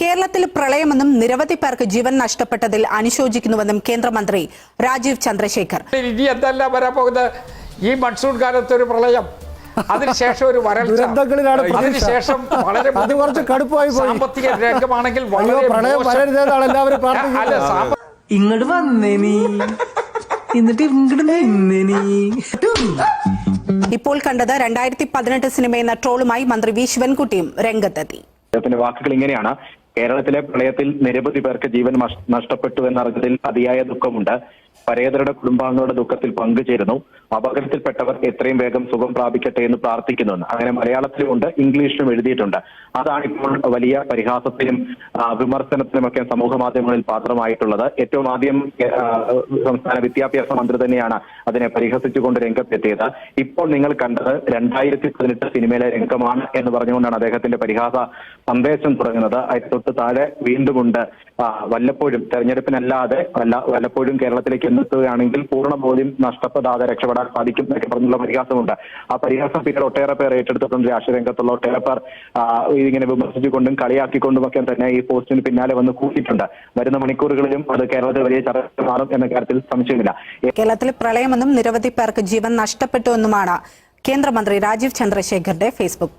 കേരളത്തിൽ പ്രളയമെന്നും നിരവധി പേർക്ക് ജീവൻ നഷ്ടപ്പെട്ടതിൽ അനുശോചിക്കുന്നുവെന്നും കേന്ദ്രമന്ത്രി രാജീവ് ചന്ദ്രശേഖർ. ഇനി എന്തല്ല വരാൻ പോകുന്നത്? ഈ മൺസൂൺ കാലത്ത് ഒരു പ്രളയം അതിനുശേഷം ഒരു വരൾച്ച. അതിനുശേഷം വളരെ കുറച്ച് കടുപ്പമായി പോയി. സാമ്പത്തിക രംഗമാണെങ്കിൽ വളരെ ഇങ്ങോട്ട് വന്നേ നീ. എന്നിട്ട് ഇങ്ങോട്ട് നിന്നേ നീ. ഇപ്പോൾ കണ്ടത് രണ്ടായിരത്തി പതിനെട്ട് സിനിമയെന്ന ട്രോളുമായി മന്ത്രി വി. ശിവൻകുട്ടിയും രംഗത്തെത്തി. അദ്ദേഹത്തിന്റെ വാക്കുകൾ ഇങ്ങനെയാണ്. കേരളത്തിലെ പ്രളയത്തിൽ നിരവധി പേർക്ക് ജീവൻ നഷ്ടപ്പെട്ടു എന്നറിഞ്ഞതിൽ അതിയായ ദുഃഖമുണ്ട്. പരേതരുടെ കുടുംബാംഗങ്ങളുടെ ദുഃഖത്തിൽ പങ്കുചേരുന്നു. അപകടത്തിൽപ്പെട്ടവർ എത്രയും വേഗം സുഖം പ്രാപിക്കട്ടെ എന്ന് പ്രാർത്ഥിക്കുന്നുണ്ട്. അങ്ങനെ മലയാളത്തിലുമുണ്ട് ഇംഗ്ലീഷിലും എഴുതിയിട്ടുണ്ട്. അതാണ് ഇപ്പോൾ വലിയ പരിഹാസത്തിനും വിമർശനത്തിനുമൊക്കെ സമൂഹ മാധ്യമങ്ങളിൽ പാത്രമായിട്ടുള്ളത്. ഏറ്റവും ആദ്യം സംസ്ഥാന വിദ്യാഭ്യാസ മന്ത്രി തന്നെയാണ് അതിനെ പരിഹസിച്ചുകൊണ്ട് രംഗത്തെത്തിയത്. ഇപ്പോൾ നിങ്ങൾ കണ്ടത് രണ്ടായിരത്തി പതിനെട്ട് സിനിമയിലെ രംഗമാണ് എന്ന് പറഞ്ഞുകൊണ്ടാണ് അദ്ദേഹത്തിന്റെ പരിഹാസ സന്ദേശം തുടങ്ങുന്നത്. അതിന് തൊട്ട് താഴെ വീണ്ടുമുണ്ട് വല്ലപ്പോഴും തെരഞ്ഞെടുപ്പിനല്ലാതെ വല്ല വല്ലപ്പോഴും കേരളത്തിലേക്ക് എന്നെത്തുകയാണെങ്കിൽ പൂർണ ബോധ്യം നഷ്ടപ്പെടാതെ രക്ഷപ്പെടാൻ സാധിക്കും എന്നൊക്കെ പറഞ്ഞുള്ള പരിഹാസമുണ്ട്. ആ പരിഹാസം പിന്നീട് ഒട്ടേറെ പേർ ഏറ്റെടുത്തിട്ടുണ്ട്. രാഷ്ട്രീയ രംഗത്തുള്ള ഒട്ടേറെ പേർ ഇതിങ്ങനെ വിമർശിച്ചുകൊണ്ടും കളിയാക്കിക്കൊണ്ടും ഒക്കെ തന്നെ ഈ പോസ്റ്റിന് പിന്നാലെ വന്ന് കൂട്ടിയിട്ടുണ്ട്. വരുന്ന മണിക്കൂറുകളിലും അത് കേരളത്തിൽ വലിയ ചർച്ച മാറും എന്ന കാര്യത്തിൽ സംശയമില്ല. കേരളത്തിൽ പ്രളയമെന്നും നിരവധി പേർക്ക് ജീവൻ നഷ്ടപ്പെട്ടു എന്നുമാണ് കേന്ദ്രമന്ത്രി രാജീവ് ചന്ദ്രശേഖറിന്റെ ഫേസ്ബുക്ക്.